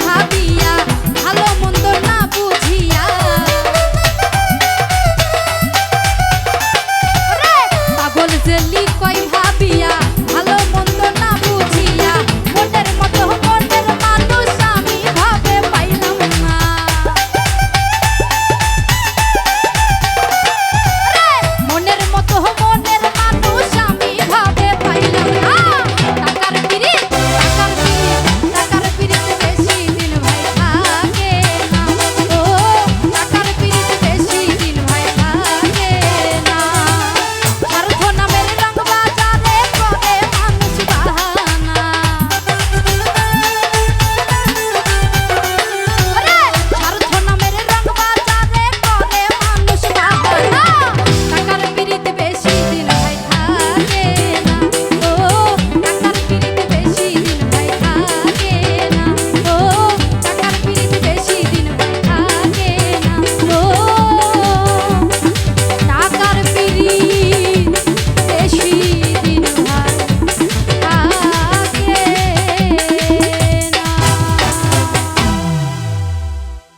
ভাবিয়া ভালো মন্দ না